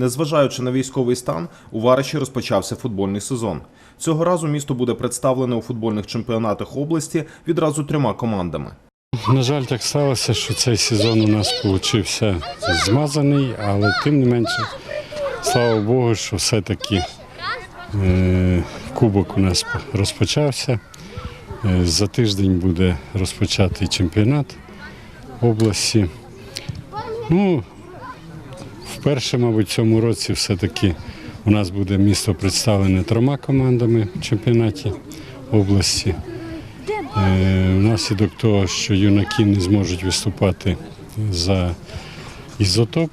Незважаючи на військовий стан, у Вараші розпочався футбольний сезон. Цього разу місто буде представлене у футбольних чемпіонатах області відразу трьома командами. На жаль, так сталося, що цей сезон у нас вийшов змазаний, але тим не менше, слава Богу, що все-таки е, кубок у нас розпочався. Е, За тиждень буде розпочатий чемпіонат області. Ну, вперше, мабуть, в цьому році все-таки у нас буде місто представлене трьома командами в чемпіонаті області. Е, Внаслідок того, що юнаки не зможуть виступати за ізотоп,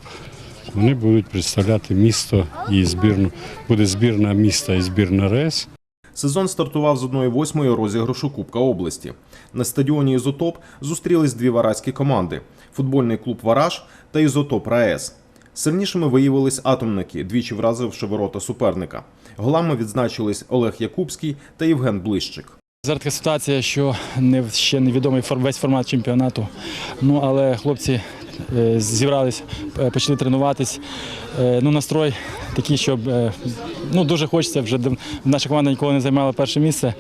вони будуть представляти місто і збірну. Буде збірна міста і збірна РЕС. Сезон стартував з 1-8 розіграшу Кубка області. На стадіоні Ізотоп зустрілись дві вараські команди: футбольний клуб Вараж та Ізотоп РаЕС. Сильнішими виявились атомники, двічі вразивши ворота суперника. Голами відзначились Олег Якубський та Євген Блищик. Зараз така ситуація, що не ще невідомий весь формат чемпіонату. Ну але хлопці е, зібрались, е, почали тренуватись. Е, Ну, настрой такий, щоб е, ну, дуже хочеться вже. Наша команда ніколи не займала перше місце.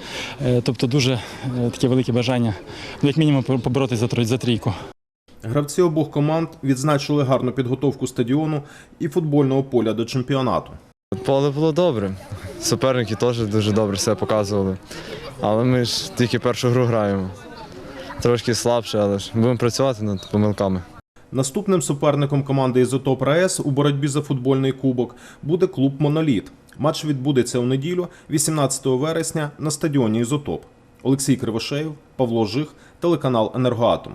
Тобто дуже таке велике бажання, ну, як мінімум, поборотися за трійку. Гравці обох команд відзначили гарну підготовку стадіону і футбольного поля до чемпіонату. Поле було добре. Суперники теж дуже добре себе показували. Але ми ж тільки першу гру граємо. Трошки слабше, але ж будемо працювати над помилками. Наступним суперником команди Ізотоп РаЕС у боротьбі за футбольний кубок буде клуб Моноліт. Матч відбудеться у неділю, 18 вересня, на стадіоні Ізотоп. Олексій Кривошеєв, Павло Жих, телеканал Енергоатом.